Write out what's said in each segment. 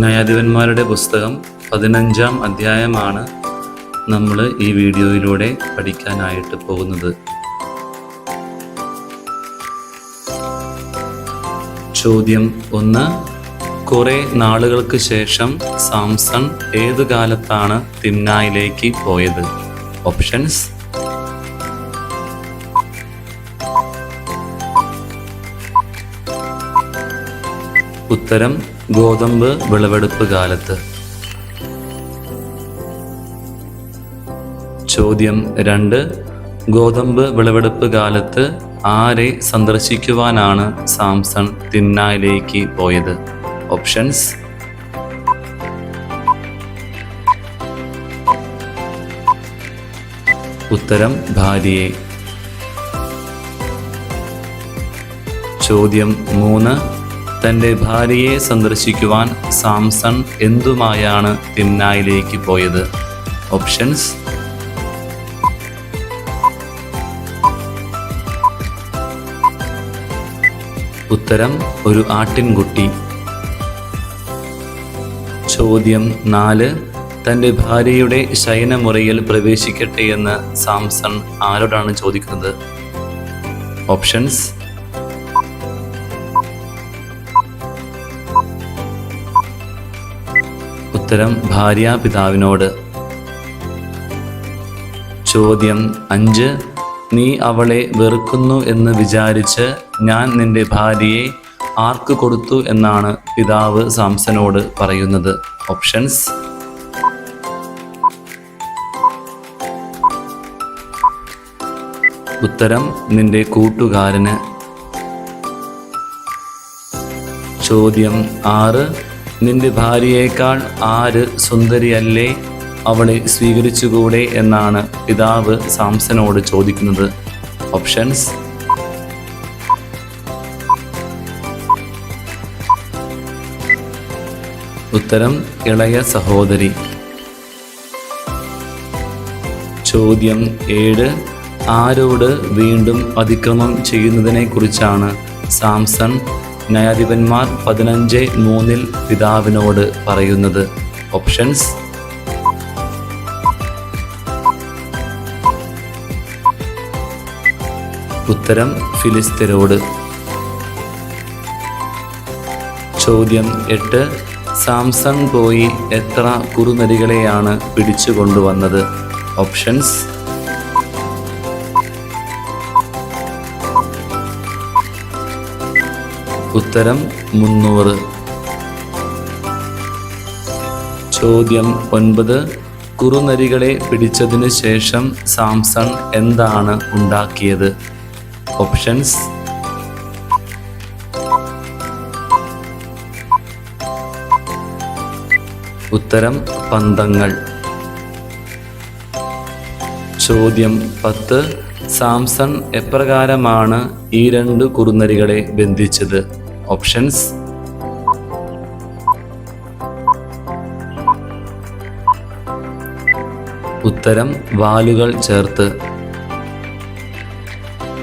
ന്യായാധിപന്മാരുടെ പുസ്തകം പതിനഞ്ചാം അധ്യായമാണ് നമ്മൾ ഈ വീഡിയോയിലൂടെ പഠിക്കാനായിട്ട് പോകുന്നത്. ചോദ്യം ഒന്ന് കുറെ നാളുകൾക്ക് ശേഷം സാംസൺ ഏതു കാലത്താണ് തിന്നായിലേക്ക് പോയത്? ഓപ്ഷൻസ്? ഉത്തരം ഗോതമ്പ് വിളവെടുപ്പ് കാലത്ത്. ചോദ്യം രണ്ട്. ഗോതമ്പ് വിളവെടുപ്പ് കാലത്ത് ആരെ സന്ദർശിക്കുവാനാണ് സാംസൺ തിന്നായിലേക്ക് പോയത്? ഓപ്ഷൻസ്. ഉത്തരം ഭാര്യയെ. ചോദ്യം മൂന്ന്. തന്റെ ഭാര്യയെ സന്ദർശിക്കുവാൻ സാംസൺ എന്തുമായാണ് തിന്നായിലേക്ക് പോയത്? ഓപ്ഷൻസ്. ഉത്തരം ഒരു ആട്ടിൻകുട്ടി. ചോദ്യം നാല് തന്റെ ഭാര്യയുടെ ശയനമുറിയിൽ പ്രവേശിക്കട്ടെ എന്ന് സാംസൺ ആരോടാണ് ചോദിക്കുന്നത്? ഓപ്ഷൻസ്. ഉത്തരം ഭാര്യാപിതാവിനോട് ചോദ്യം അഞ്ച് നീ അവളെ വെറുക്കുന്നു എന്ന് വിചാരിച്ച് ഞാൻ നിന്റെ ഭാര്യയെ ആർക്ക് കൊടുത്തു എന്നാണ് പിതാവ് സാംസനോട് പറയുന്നത്? ഓപ്ഷൻസ് ഉത്തരം നിന്റെ കൂട്ടുകാരന്. ചോദ്യം ആറ് നിന്റെ ഭാര്യയേക്കാൾ ആര് സുന്ദരിയല്ലേ അവളെ സ്വീകരിച്ചുകൂടെ എന്നാണ് പിതാവ് സാംസനോട് ചോദിക്കുന്നത്. ഓപ്ഷൻസ്. ഉത്തരം ഇളയ സഹോദരി. ചോദ്യം ഏഴ്. ആരോട് വീണ്ടും അതിക്രമം ചെയ്യുന്നതിനെ കുറിച്ചാണ് സാംസൺ ന്യായാധിപന്മാർ പതിനഞ്ച് മൂന്നിൽ പിതാവിനോട് പറയുന്നത്. ഓപ്ഷൻസ്. ഉത്തരം ഫിലിസ്തീനോട്. ചോദ്യം എട്ട്. സാംസൺ പോയി എത്ര കുറുനരികളെയാണ് പിടിച്ചു കൊണ്ടുവന്നത് ഓപ്ഷൻസ്. ഉത്തരം മുന്നൂറ്. ചോദ്യം ഒൻപത്. കുറുനരികളെ പിടിച്ചതിന് ശേഷം സാംസൺ എന്താണ് ഉണ്ടാക്കിയത്? ഓപ്ഷൻസ്. ഉത്തരം പന്തങ്ങൾ. ചോദ്യം പത്ത്. സാംസൺ എപ്രകാരമാണ് ഈ രണ്ട് കുറുനരികളെ ബന്ധിച്ചത്? ഓപ്ഷൻസ്. ഉത്തരം വാലുകൾ ചേർത്ത്.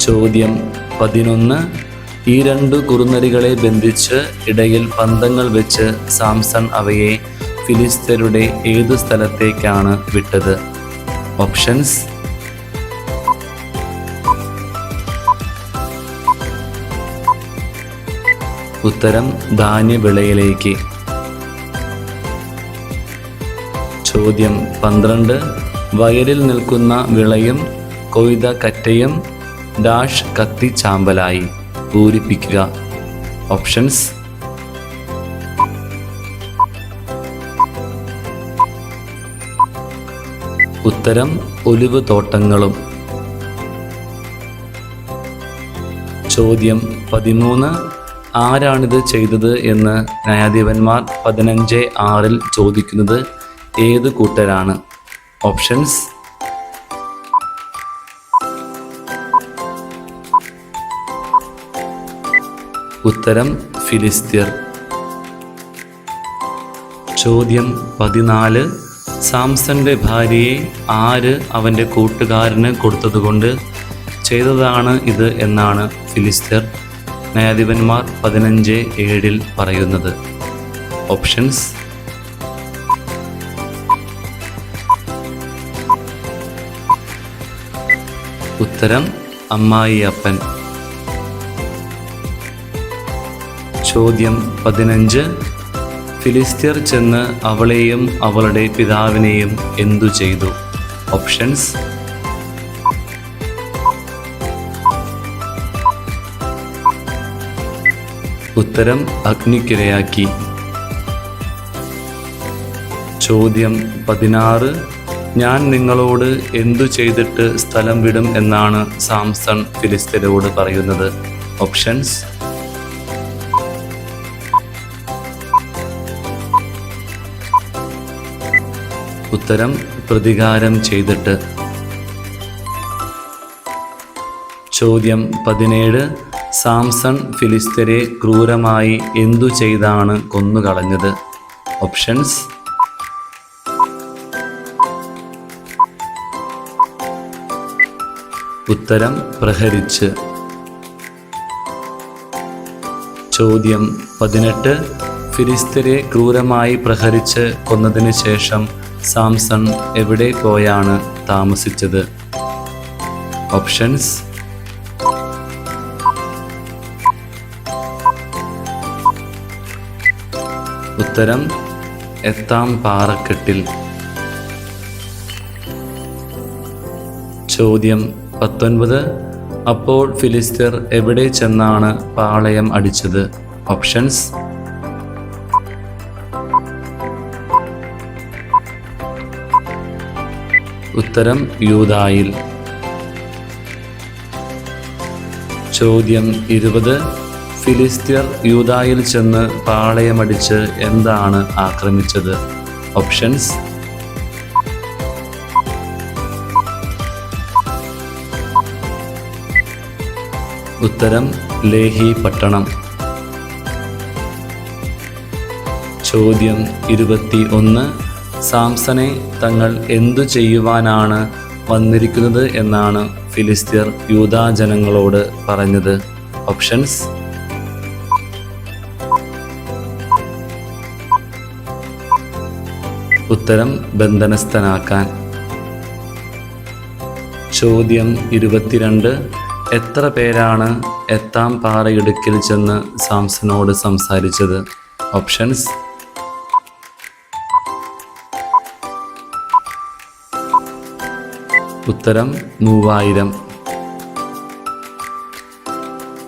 ചോദ്യം പതിനൊന്ന്. ഈ രണ്ട് കുറുനരികളെ ബന്ധിച്ച് ഇടയിൽ പന്തങ്ങൾ വെച്ച് സാംസൺ അവയെ ഫിലിസ്തരുടെ ഏതു സ്ഥലത്തേക്കാണ് വിട്ടത്? ഓപ്ഷൻസ്. ഉത്തരം ധാന്യവിളയിലേക്ക്. ചോദ്യം പന്ത്രണ്ട്. വയലിൽ നിൽക്കുന്ന വിളയും കൊയ്ത കറ്റയും ഡാഷ് കത്തി ചാമ്പലായി. പൂരിപ്പിക്കുക. ഓപ്ഷൻസ്. ഉത്തരം ഒലിവ് തോട്ടങ്ങളും. ചോദ്യം പതിമൂന്ന്. ആരാണിത് ചെയ്തത് എന്ന് ന്യായാധിപന്മാർ പതിനഞ്ച് ആറിൽ ചോദിക്കുന്നത് ഏത് കൂട്ടരാണ്? ഓപ്ഷൻസ്. ഉത്തരം ഫിലിസ്തീർ. ചോദ്യം പതിനാല്. സാംസന്റെ ഭാര്യയെ ആര് അവന്റെ കൂട്ടുകാരന് കൊടുത്തതുകൊണ്ട് ചെയ്തതാണ് ഇത് എന്നാണ് ഫിലിസ്തീർ. ന്യായാധിപന്മാർ പതിനഞ്ച് ഏഴിൽ പറയുന്നത്. ഓപ്ഷൻസ്. ഉത്തരം അമ്മായിയപ്പൻ. ചോദ്യം പതിനഞ്ച്. ഫിലിസ്തീർ ചെന്ന് അവളെയും അവളുടെ പിതാവിനെയും എന്തു ചെയ്തു? ഓപ്ഷൻസ്. ഉത്തരം അഗ്നിക്കിരയാക്കി. ചോദ്യം പതിനാറ്. ഞാൻ നിങ്ങളോട് എന്തു ചെയ്തിട്ട് സ്ഥലം വിടും എന്നാണ് സാംസൺ ഫിലിസ്തീനോട് പറയുന്നത്. ഓപ്ഷൻസ്. ഉത്തരം പ്രതികാരം ചെയ്തിട്ട്. ചോദ്യം പതിനേഴ്. സാംസൺ ഫിലിസ്തരെ ക്രൂരമായി എന്തു ചെയ്താണ് കൊന്നുകളഞ്ഞത്? ഓപ്ഷൻസ്. ഉത്തരം പ്രഹരിച്ച്. ചോദ്യം പതിനെട്ട്. ഫിലിസ്തരെ ക്രൂരമായി പ്രഹരിച്ച് കൊന്നതിന് ശേഷം സാംസൺ എവിടെ പോയാണ് താമസിച്ചത്? ഓപ്ഷൻസ്. ഉത്തരം എത്താം പാറക്കെട്ടിൽ. ചോദ്യം പത്തൊൻപത്. അപ്പോൾ ഫിലിസ്തീർ എവിടെ ചെന്നാണ് പാളയം അടിച്ചത്? ഓപ്ഷൻസ്. ഉത്തരം യൂതായിൽ ചോദ്യം ഇരുപത്. ഫിലിസ്തീർ യൂതായിൽ ചെന്ന് പാളയമടിച്ച് എന്താണ് ആക്രമിച്ചത്? ഓപ്ഷൻസ്. ഉത്തരം ലേഹി പട്ടണം. ചോദ്യം ഇരുപത്തി ഒന്ന് സാംസനെ തങ്ങൾ എന്തു ചെയ്യുവാനാണ് വന്നിരിക്കുന്നത് എന്നാണ് ഫിലിസ്തീർ യൂതാജനങ്ങളോട് പറഞ്ഞത്. ഓപ്ഷൻസ്. ഉത്തരം ബന്ധനസ്ഥനാക്കാൻ. ചോദ്യം ഇരുപത്തിരണ്ട്. എത്ര പേരാണ് എത്താം പാറയിടുക്കിൽ ചെന്ന് സാംസനോട് സംസാരിച്ചത്? ഓപ്ഷൻസ്. ഉത്തരം മൂവായിരം.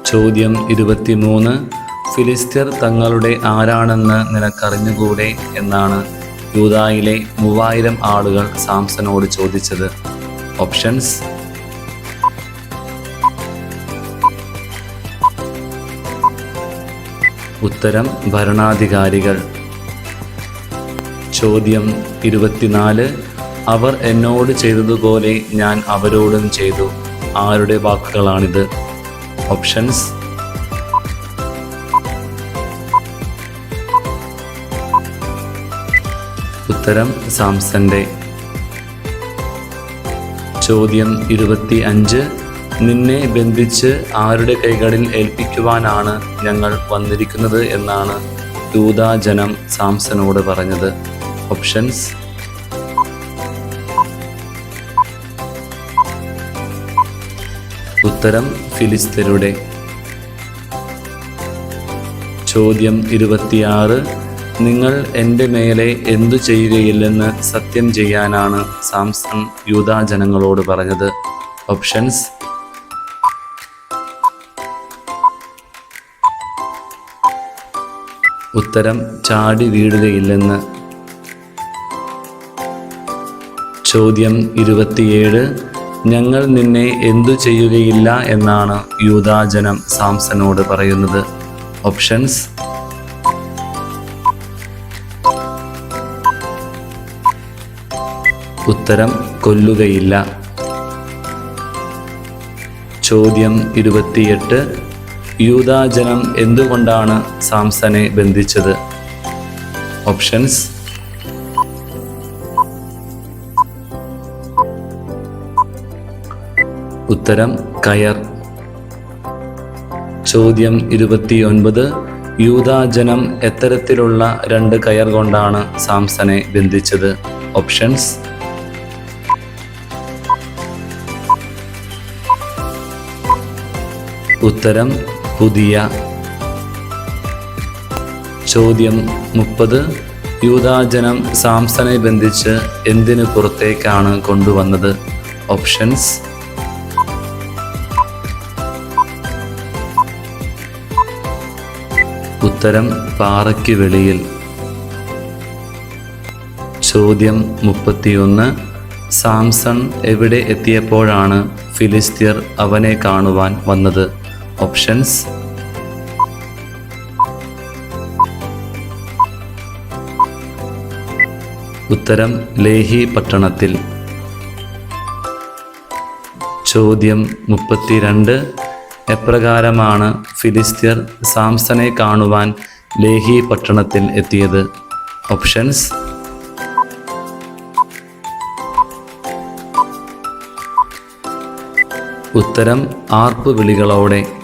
ചോദ്യം ഇരുപത്തിമൂന്ന്. ഫിലിസ്റ്റർ തങ്ങളുടെ ആരാണെന്ന് നിനക്കറിഞ്ഞുകൂടെ എന്നാണ്. യൂതായിലെ മൂവായിരം ആളുകൾ സാംസനോട് ചോദിച്ചത് ഓപ്ഷൻസ്? ഉത്തരം ഭരണാധികാരികൾ. ചോദ്യം ഇരുപത്തിനാല് അവർ എന്നോട് ചെയ്തതുപോലെ ഞാൻ അവരോടും ചെയ്തു. ആരുടെ വാക്കുകളാണിത്? ഓപ്ഷൻസ്? ഉത്തരം സാംസന്റെ. ചോദ്യം ഇരുപത്തി അഞ്ച് നിന്നെ ബന്ധിച്ച് ആരുടെ കൈകളിൽ ഏൽപ്പിക്കുവാനാണ് ഞങ്ങൾ വന്നിരിക്കുന്നത് എന്നാണ് ദൂതാജനം സാംസനോട് പറഞ്ഞത്. ഓപ്ഷൻസ്. ഉത്തരം ഫിലിസ്തരുടെ ചോദ്യം ഇരുപത്തിയാറ്. നിങ്ങൾ എന്റെ മേലെ എന്തു ചെയ്യുകയില്ലെന്ന് സത്യം ചെയ്യാനാണ് സാംസൺ യൂതാജനങ്ങളോട് പറഞ്ഞത്. ഓപ്ഷൻസ്. ഉത്തരം ചാടി വീഴുകയില്ലെന്ന്. ചോദ്യം ഇരുപത്തിയേഴ്. ഞങ്ങൾ നിന്നെ എന്തു ചെയ്യുകയില്ല എന്നാണ് യൂതാജനം സാംസനോട് പറയുന്നത്. ഓപ്ഷൻസ്. ഉത്തരം കൊല്ലുകയില്ല. ചോദ്യം ഇരുപത്തിയെട്ട്. യൂതാജനം എന്തുകൊണ്ടാണ് സാംസനെ ബന്ധിച്ചത്? ഓപ്ഷൻസ്. ഉത്തരം കയർ. ചോദ്യം ഇരുപത്തിയൊൻപത്. യൂതാജനം എത്തരത്തിലുള്ള രണ്ട് കയർ കൊണ്ടാണ് സാംസനെ ബന്ധിച്ചത്? ഓപ്ഷൻസ്. ഉത്തരം പുതിയ. ചോദ്യം മുപ്പത്. യൂതാജനം സാംസനെ ബന്ധിച്ച് എന്തിനു പുറത്തേക്കാണ് കൊണ്ടുവന്നത്? ഓപ്ഷൻസ്. ഉത്തരം പാറയ്ക്ക് വെളിയിൽ. ചോദ്യം മുപ്പത്തിയൊന്ന്. സാംസൺ എവിടെ എത്തിയപ്പോഴാണ് ഫിലിസ്തീർ അവനെ കാണുവാൻ വന്നത്? ഓപ്ഷൻസ് ഉത്തരം ലേഹി പട്ടണത്തിൽ. ചോദ്യം മുപ്പത്തിരണ്ട്. എപ്രകാരമാണ് ഫിലിസ്തീർ സാംസനെ കാണുവാൻ ലേഹി പട്ടണത്തിൽ എത്തിയത്? ഓപ്ഷൻസ് ഉത്തരം ആർപ്പ് വിളികളോടെ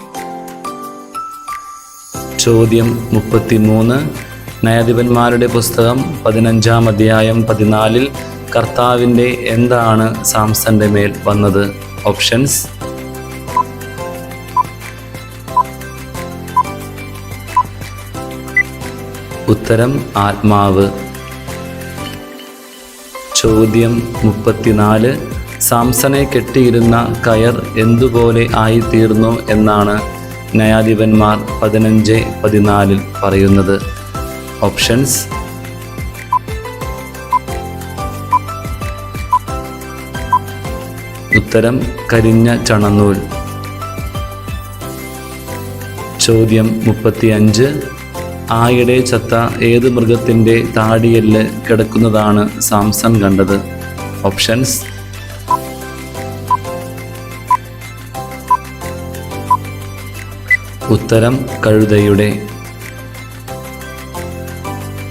ചോദ്യം മുപ്പത്തിമൂന്ന്. ന്യായാധിപന്മാരുടെ പുസ്തകം പതിനഞ്ചാം അധ്യായം പതിനാലിൽ കർത്താവിന്റെ എന്താണ് സാംസന്റെ മേൽ വന്നത്? ഓപ്ഷൻസ്. ഉത്തരം ആത്മാവ്. ചോദ്യം മുപ്പത്തിനാല്. സാംസനെ കെട്ടിയിരുന്ന കയർ എന്തുപോലെ ആയിത്തീർന്നു എന്നാണ് ന്യായാധിപന്മാർ പതിനഞ്ച് പതിനാലിൽ പറയുന്നത് ഓപ്ഷൻസ്. ഉത്തരം കരിഞ്ഞ ചണനൂൽ. ചോദ്യം മുപ്പത്തിയഞ്ച്. ആയിടെ ചത്ത ഏത് മൃഗത്തിന്റെ താടിയെല്ല് കിടക്കുന്നതാണ് സാംസൺ കണ്ടത്? ഓപ്ഷൻസ്. ഉത്തരം കഴുതയുടെ.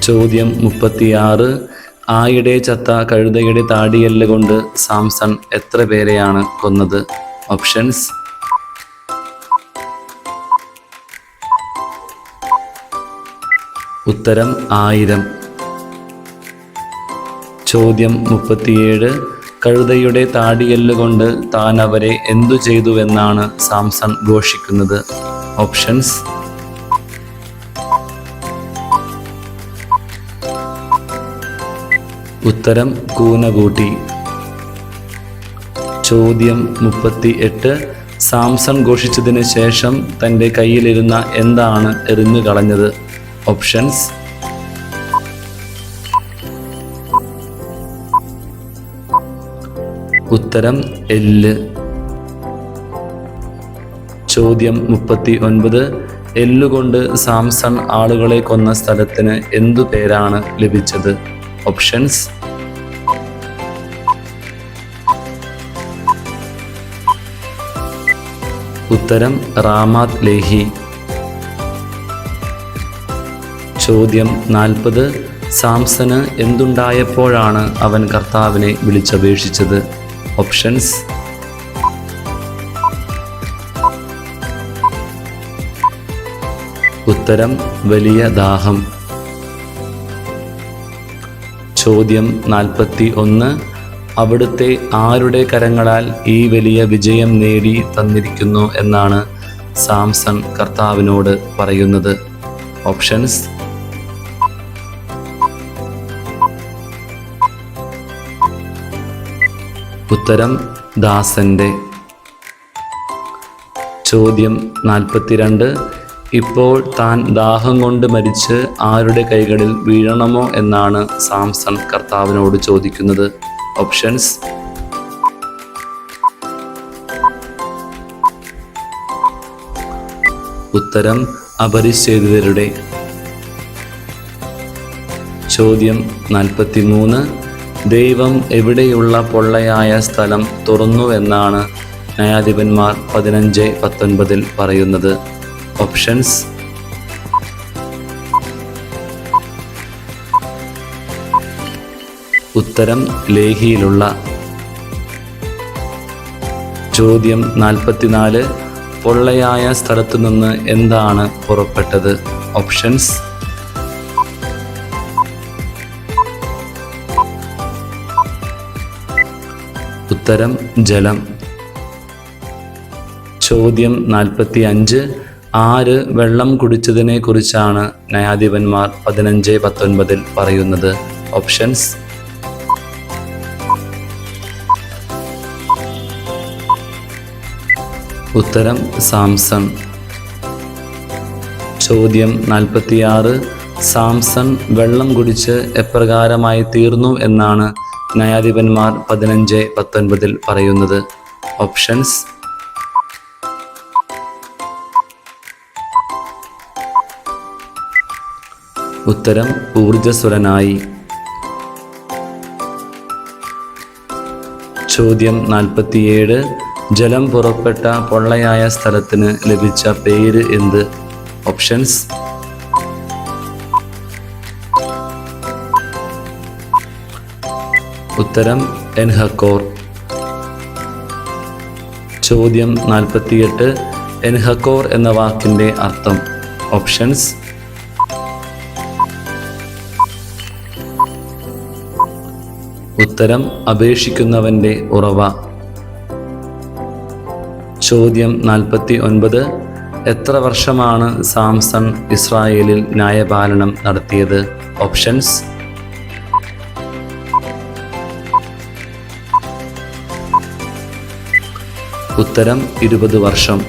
ചോദ്യം മുപ്പത്തിയാറ്. ആയിടെ ചത്ത കഴുതയുടെ താടിയെല്ല് കൊണ്ട് സാംസൺ എത്ര പേരെയാണ് കൊന്നത്? ഓപ്ഷൻസ്. ഉത്തരം ആയിരം. ചോദ്യം മുപ്പത്തിയേഴ്. കഴുതയുടെ താടിയെല്ല് കൊണ്ട് താൻ അവരെ എന്തു ചെയ്തുവെന്നാണ് സാംസൺ ഘോഷിക്കുന്നത്? ഓപ്ഷൻസ് ഉത്തരം കൂനകൂട്ടി. ചോദ്യം മുപ്പത്തി എട്ട് സാംസൺ ഘോഷിച്ചതിന് ശേഷം തന്റെ കയ്യിലിരുന്ന എന്താണ് എറിഞ്ഞു കളഞ്ഞത്? ഓപ്ഷൻസ് ഉത്തരം എല്ല്. ചോദ്യം മുപ്പത്തി ഒൻപത് എല്ലുകൊണ്ട് സാംസൺ ആളുകളെ കൊന്ന സ്ഥലത്തിന് എന്തു പേരാണ് ലഭിച്ചത്? ഓപ്ഷൻസ്. ഉത്തരം റാമാത് ലേഹി. ചോദ്യം നാൽപ്പത്. സാംസന് എന്തുണ്ടായപ്പോഴാണ് അവൻ കർത്താവിനെ വിളിച്ചപേക്ഷിച്ചത്? ഓപ്ഷൻസ്. ഉത്തരം വലിയ ദാഹം. ചോദ്യം നാൽപ്പത്തി ഒന്ന് അവിടുത്തെ ആരുടെ കരങ്ങളാൽ ഈ വലിയ വിജയം നേടി തന്നിരിക്കുന്നു എന്നാണ് സാംസൺ കർത്താവിനോട് പറയുന്നത്. ഓപ്ഷൻസ്? ഉത്തരം ദാസന്റെ. ചോദ്യം നാൽപ്പത്തിരണ്ട്. ഇപ്പോൾ താൻ ദാഹം കൊണ്ട് മരിച്ച് ആരുടെ കൈകളിൽ വീഴണമോ എന്നാണ് സാംസൺ കർത്താവിനോട് ചോദിക്കുന്നത്. ഓപ്ഷൻസ്. ഉത്തരം അപരിച്ഛേദിതരുടെ ചോദ്യം നാൽപ്പത്തിമൂന്ന്. ദൈവം എവിടെയുള്ള പൊള്ളയായ സ്ഥലം തുറന്നുവെന്നാണ് ന്യായാധിപന്മാർ പതിനഞ്ച് പത്തൊൻപതിൽ പറയുന്നത്. ഓപ്ഷൻസ് ഉത്തരം ലേഹിയിലുള്ള. ചോദ്യം നാൽപ്പത്തിനാല്. പൊള്ളയായ സ്ഥലത്തു നിന്ന് എന്താണ് പുറപ്പെട്ടത്? ഓപ്ഷൻസ് ഉത്തരം ജലം. ചോദ്യം നാൽപ്പത്തി അഞ്ച് ആര് വെള്ളം കുടിച്ചതിനെ കുറിച്ചാണ് ന്യായാധിപന്മാർ പതിനഞ്ച് പത്തൊൻപതിൽ പറയുന്നത്? ഓപ്ഷൻസ്. ഉത്തരം സാംസൺ. ചോദ്യം നാൽപ്പത്തിയാറ്. സാംസൺ വെള്ളം കുടിച്ച് എപ്രകാരമായി തീർന്നു എന്നാണ് ന്യായാധിപന്മാർ പതിനഞ്ച് പത്തൊൻപതിൽ പറയുന്നത്? ഓപ്ഷൻസ്. ഉത്തരം ഊർജസ്വലനായി ചോദ്യം നാൽപ്പത്തിയേഴ്. ജലം പുറപ്പെട്ട പൊള്ളയായ സ്ഥലത്തിന് ലഭിച്ച പേര് എന്ത്? ഓപ്ഷൻസ്. ഉത്തരം എൻഹക്കോർ. ചോദ്യം നാൽപ്പത്തിയെട്ട്. എൻഹക്കോർ എന്ന വാക്കിന്റെ അർത്ഥം ഓപ്ഷൻസ്. ഉത്തരം അപേക്ഷിക്കുന്നവന്റെ ഉറവ. ചോദ്യം നാൽപ്പത്തി ഒൻപത് എത്ര വർഷമാണ് സാംസൺ ഇസ്രായേലിൽ ന്യായപാലനം നടത്തിയത്? ഓപ്ഷൻസ്. ഉത്തരം ഇരുപത് വർഷം.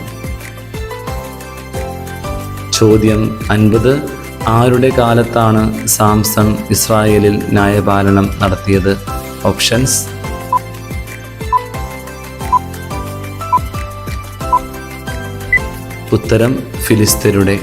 ചോദ്യം അൻപത്. ആരുടെ കാലത്താണ് സാംസൺ ഇസ്രായേലിൽ ന്യായപാലനം നടത്തിയത്? ഓപ്ഷൻസ് ഉത്തരം ഫിലിസ്തീനയുടെ